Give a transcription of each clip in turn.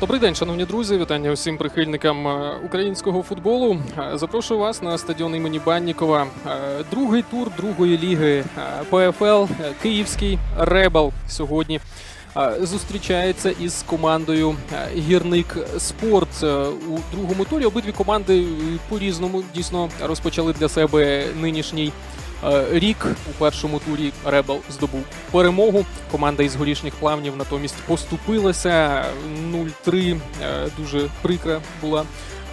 Добрий день, шановні друзі. Вітання усім прихильникам е, українського футболу. Е, Запрошую вас на стадіон імені Баннікова. Е, Другий тур другої ліги ПФЛ Київський Ребел сьогодні зустрічається із командою Гірник Спорт у другому турі. Обидві команди е, по-різному дійсно розпочали для себе нинішній. Е, Рік у першому турі Ребел здобув перемогу. Команда із горішніх плавнів натомість поступилася 0-3. Е, Дуже прикра була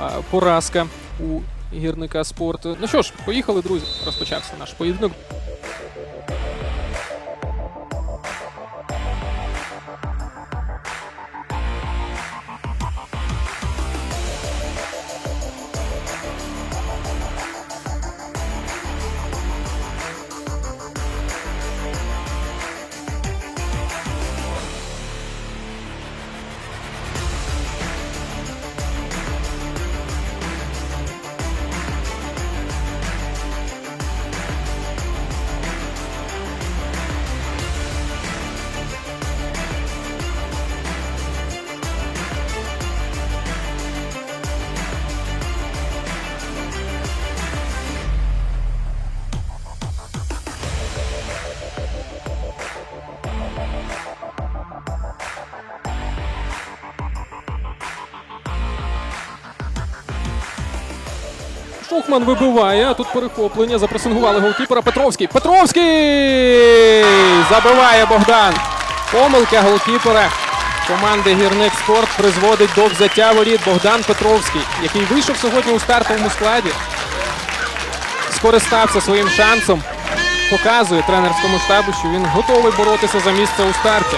е, поразка у гірника спорту. Ну що ж, поїхали, друзі. Розпочався наш поєдинок. Шухман вибиває, а тут перехоплення. Запресингували голкіпера Петровський. Петровський! Забиває Богдан. Помилка голкіпера команди Гірник Спорт призводить до взяття воріт Богдан Петровський, який вийшов сьогодні у стартовому складі. Скористався своїм шансом. Показує тренерському штабу, що він готовий боротися за місце у старті.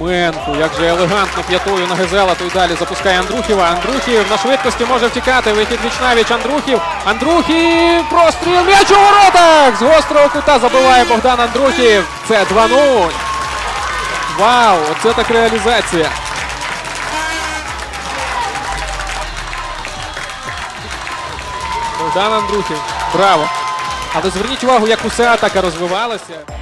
Менку, як же елегантно п'ятою на Гезела, то й далі запускає Андрухіва. Андрухів на швидкості може втікати. Вихід вічнавіч Андрухів. Андрухів простріл м'яч у воротах! З гострого кута забиває Богдан Андрухів. Це 2-0. Вау! Оце так реалізація. Богдан Андрухів. Браво! Але зверніть увагу, як уся атака розвивалася.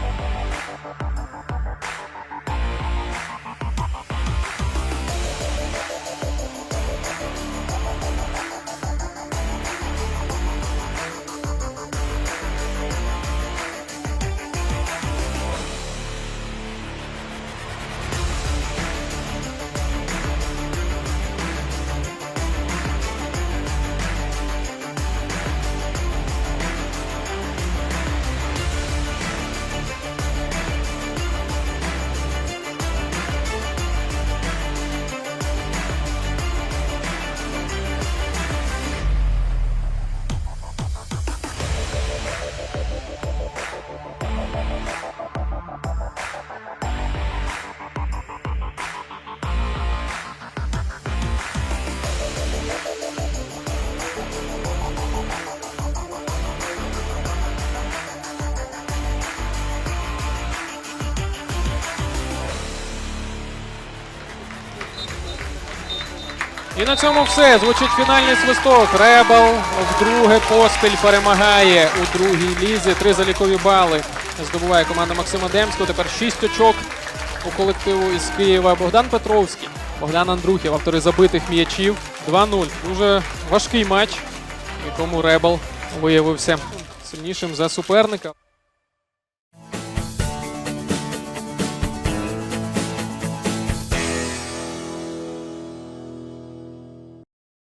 І на цьому все. Звучить фінальний свисток. Ребел вдруге поспіль перемагає у другій лізі. Три залікові бали здобуває команда Максима Демського. Тепер шість очок у колективу із Києва. Богдан Петровський, Богдан Андрухів, автори забитих м'ячів. 2-0. Дуже важкий матч, в якому Ребел виявився сильнішим за суперника.